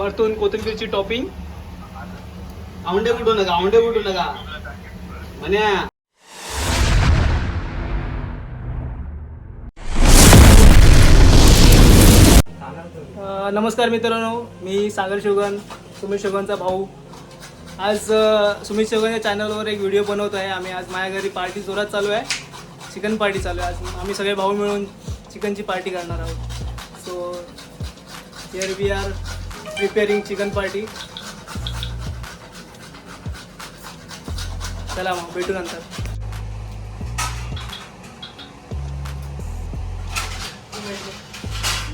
वरतून कोथिंबीरची टॉपिंग. औंडे कुठू नका औंडे कुठू नका. म्हण्या. नमस्कार मित्रांनो मी सागर शिवगन सुमित शिवगनचा भाऊ. आज सुमित शिवगन या चॅनलवर एक व्हिडिओ बनवतो आहे. आम्ही आज माझ्या घरी पार्टी जोरात चालू आहे. चिकन पार्टी चालू आहे. आज आम्ही सगळे भाऊ मिळून चिकनची पार्टी करणार आहोत. So here we are preparing chicken party चला मग भेटू नंतर.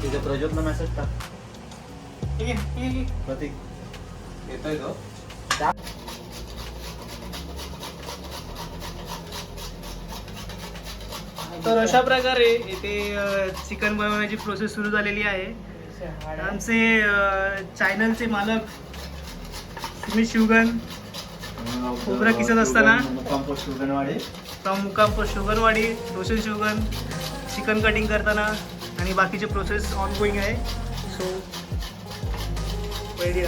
तिथे प्रज्योतला मेसेज टाक. प्रतीक. येतोय तो. तर अशा प्रकारे इथे चिकन बनवण्याची प्रोसेस सुरू झालेली आहे. आमचे चॅनलचे मालक सुमित शिवगन. खोबरं किसत असताना? फ्रॉम मुकाम शुगरवाडी रोशन शिवगन चिकन कटिंग करताना आणि बाकीचे प्रोसेस ऑन गोईंग आहे. सो रेडी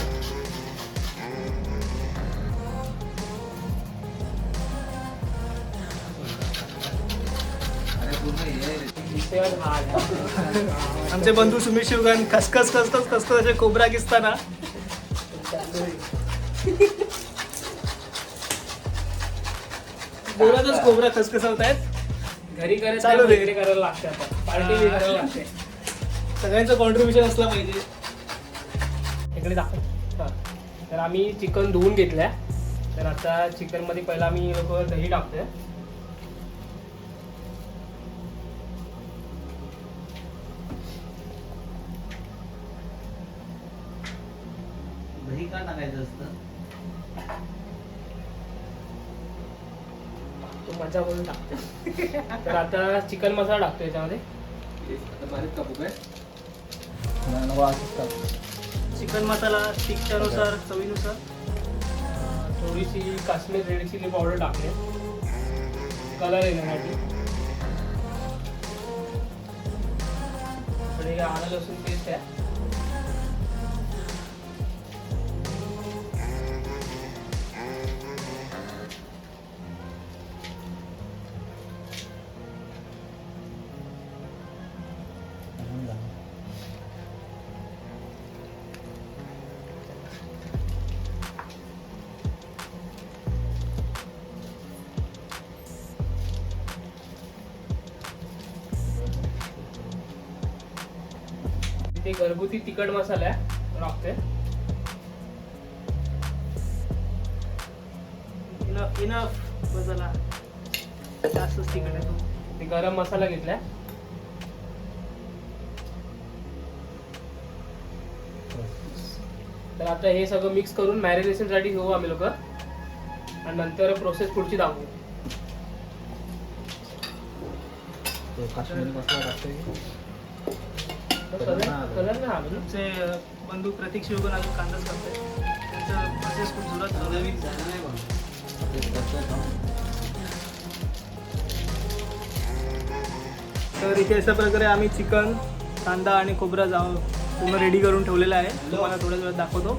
आमचे बंधू सुमित शिवगन खसखस खसखस खसखस असे कोबरा किसताना. जोरातच कोबरा खसखसवत आहेत घरी करायचं चालू दे. वेगळे करायला लागते आता. पार्टी बी करायला लागते सगळ्यांचं कॉन्ट्रीब्युशन असलं पाहिजे. इकडे दाखव. हा. तर आम्ही चिकन धुवून घेतलंय. तर आता चिकनमध्ये पहिला आम्ही लोक दही टाकतोय दही का टाकायचं असतं तो मजा म्हणून टाकतोय तर आता चिकन मसाला टाकतोय याच्यामध्ये. चिकन मसाला तिखटानुसार चवीनुसार. थोडीशी काश्मीर रेड चिली पावडर टाकते. कलर येण्यासाठी थोडी आलं लसूण पेस्ट आहे. इथे घरगुती तिखट मसाला आहे तो टाकतोय इनफ इनफ मसाला. जास्तच तिखट आहे तो. ते गरम मसाला घेतलाय. तर आता हे सगळं मिक्स करून मॅरिनेशनसाठी घेऊ आम्ही लोक. आणि नंतर प्रोसेस पुढची दाखवू. काश्मीरी मसाला टाकतोय. कलर ना तुमचे बंधू प्रतीक शिवगण अजून कांदाच करताय त्यांचं प्रोसेस खूप जोरात झालं. नाही. तर इथे अशा प्रकारे आम्ही चिकन कांदा आणि खोबरा जाऊ पूर्ण रेडी करून ठेवलेला आहे. तुम्हाला थोड्या वेळात दाखवतो.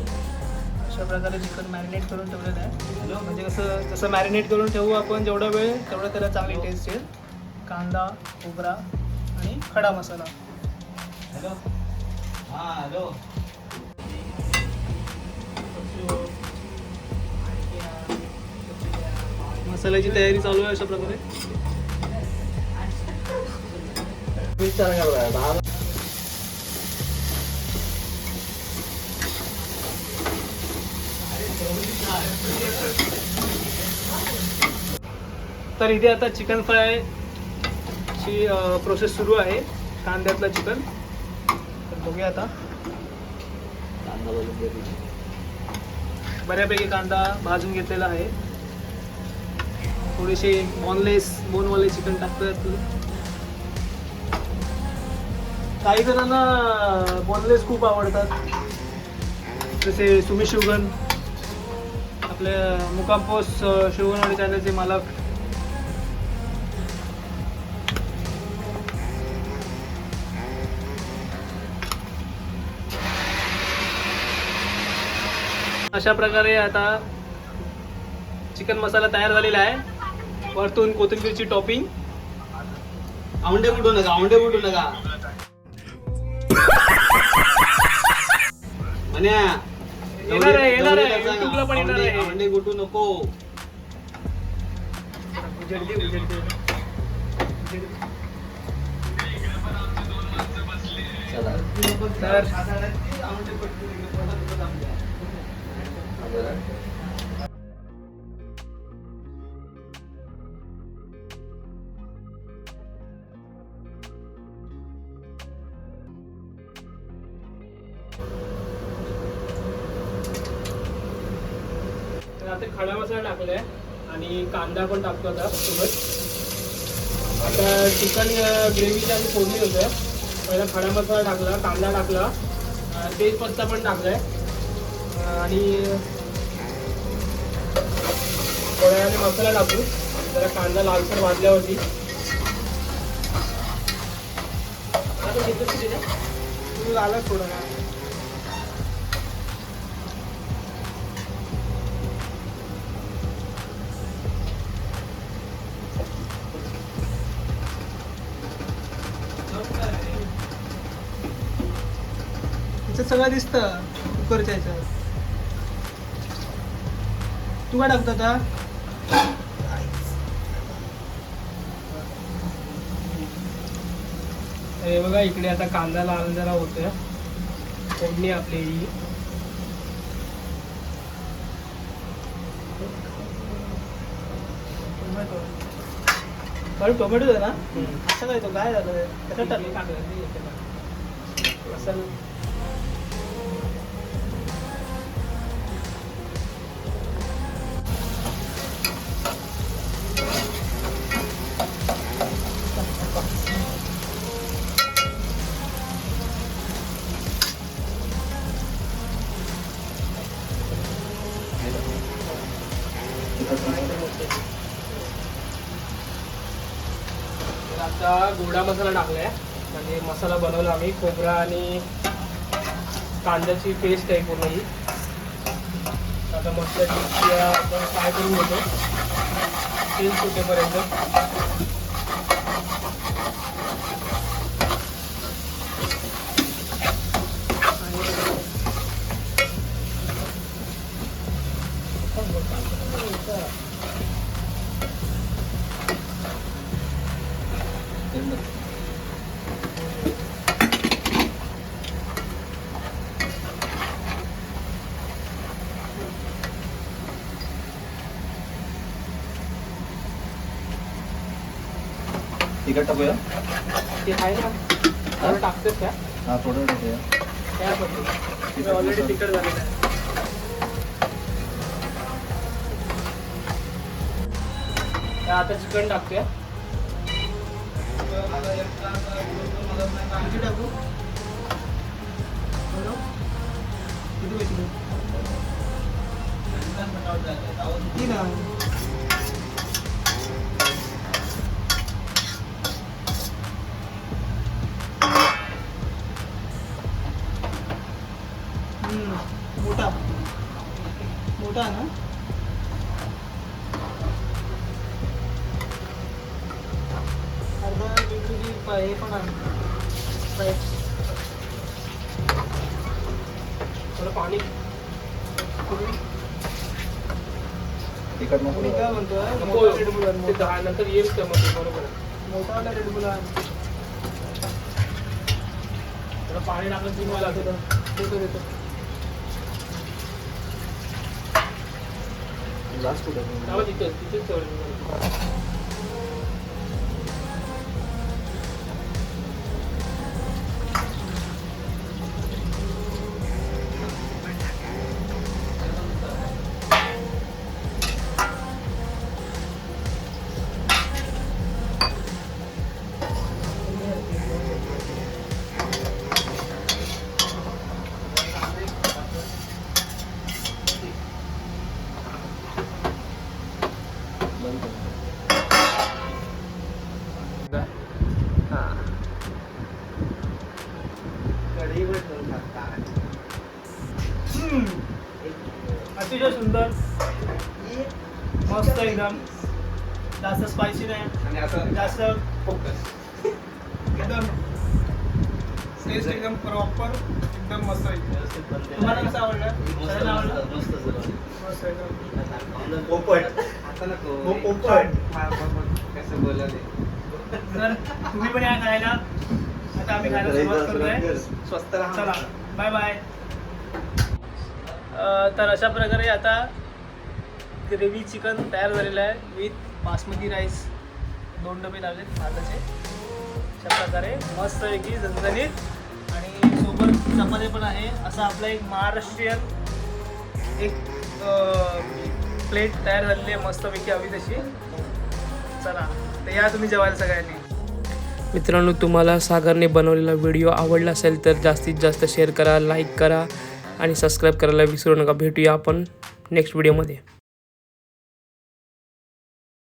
अशा प्रकारे चिकन मॅरिनेट करून ठेवलेलं आहे. म्हणजे कसं जसं मॅरिनेट करून ठेवू आपण जेवढा वेळ तेवढं त्याला चांगली टेस्ट येईल. कांदा खोबरा आणि खडा मसाला. हॅलो. हा हॅलो. मसाल्याची तयारी चालू आहे अशा प्रकारे. तर इथे आता चिकन फ्राय ची प्रोसेस सुरू आहे. कांद्यातलं चिकन. बघूया आता. कांदा भाजून बऱ्यापैकी कांदा भाजून घेतलेला आहे. थोडेसे बॉनलेस बोनवाले चिकन टाकतात काही जणांना बॉनलेस खूप आवडतात. जसे सुमित शिवगन आपल्या मुकाम पोस्ट शिवगणवाडी चॅनलचे मालक अशा प्रकारे आता चिकन मसाला तयार झालेला आहे वरतून कोथिंबीरची टॉपिंग औंडे कुठू नका औंडे कुठू नका म्हण्या येणार आहे, येणार आहे. पण येणार आहे. कुठू नको तर आता खडा मसाला टाकलाय आणि कांदा पण टाकतो आता सोबत. आता चिकन ग्रेव्हीची आम्ही फोडणी होतं. पहिला खडा मसाला टाकला कांदा टाकला. तेजपत्ता पण टाकलाय. आणि थोड्या वेळाने मसाला टाकू. जरा कांदा लालसर भाजल्यावरती आता घेतलं की त्याच्यात? तू आला थोडं सगळं दिसतं कुकरच्या ह्याच्यात तू काय टाकतो आता? हे बघा इकडे आता कांदा लाल जरा होतोय. फोडणी आपली ही. बरं टोमॅटो आहे ना? असं काय तो? काय झालं? कशात टाकलं? मसाला आता गोडा मसाला टाकलाय. म्हणजे मसाला बनवला आम्ही. खोबरा आणि कांद्याची पेस्ट आहे पूर्ण ही. आता मसाल्याची आपण करून घेतो. तेल सुटेपर्यंत तिकट टाकूया. ते आहे ना? थोडं टाकतेच त्या हा थोडं टाकूया. त्या पद्धतीने ऑलरेडी तिखट झालेलं आहे. आता चिकन टाकूया किती टाकू? बरं? किती पैसे मोठा मोठा आहे ना अर्धा हे पण आहे. थोडं पाणी मी काय म्हणतोय नको मोठा Red Bull आण, ते मोठा. दहा नंतर येईल का मग ते बरोबर आहे. Red Bull आण. थोडं पाणी की मला देतो देतो देतो. जास्त मस्त एकदम. जास्त स्पायसी नाही. आणि असं जास्त फोकस एकदम. टेस्ट एकदम प्रॉपर एकदम मस्त तुम्हाला. कसं आवडलं? आवडलं मस्त मस्त सर मस्त एकदम. पोपट. आता नको. पोपट. मा- मा- मा- कसं बोलाले तर तुम्ही पण या खायला. आता आम्ही खायला सुरुवात करतोय स्वस्त राहा. चला. बाय बाय तर अशा प्रकारे आता ग्रेव्ही चिकन तयार झालेलं आहे. विथ बासमती राईस दोन डबे लावलेत भाताचे. अशा प्रकारे मस्तपैकी झणझणीत. आणि सोबत चपाती पण आहे. असा आपला एक महाराष्ट्रीयन एक प्लेट तयार झालेली आहे. मस्तपैकी हवी तशी. चला तर या तुम्ही जेवायला सगळ्यांनी. मित्रांनो तुम्हाला सागरने बनवलेला व्हिडिओ आवडला असेल तर जास्तीत जास्त शेअर करा लाईक करा आणि सबस्क्राईब करायला विसरू नका. भेटूया आपण नेक्स्ट व्हिडिओमध्ये